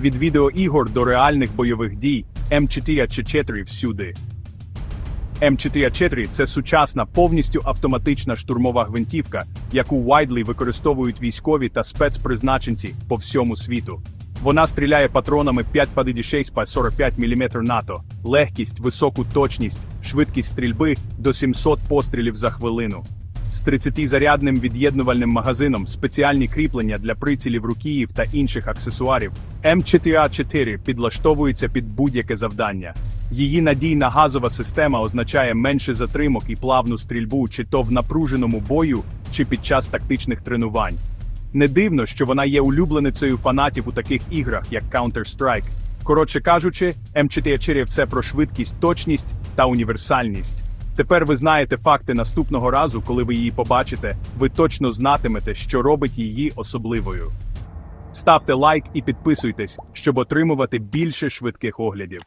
Від відеоігор до реальних бойових дій М4А4 всюди. М4А4 – це сучасна, повністю автоматична штурмова гвинтівка, яку Widely використовують військові та спецпризначенці по всьому світу. Вона стріляє патронами 5,56 по 45 мм НАТО, легкість, високу точність, швидкість стрільби до 700 пострілів за хвилину. З 30-зарядним від'єднувальним магазином, спеціальні кріплення для прицілів рукіїв та інших аксесуарів. М4А4 підлаштовується під будь-яке завдання. Її надійна газова система означає менше затримок і плавну стрільбу чи то в напруженому бою, чи під час тактичних тренувань. Не дивно, що вона є улюбленицею фанатів у таких іграх, як Counter-Strike. Коротше кажучи, М4А4 – все про швидкість, точність та універсальність. Тепер ви знаєте факти наступного разу, коли ви її побачите, ви точно знатимете, що робить її особливою. Ставте лайк і підписуйтесь, щоб отримувати більше швидких оглядів.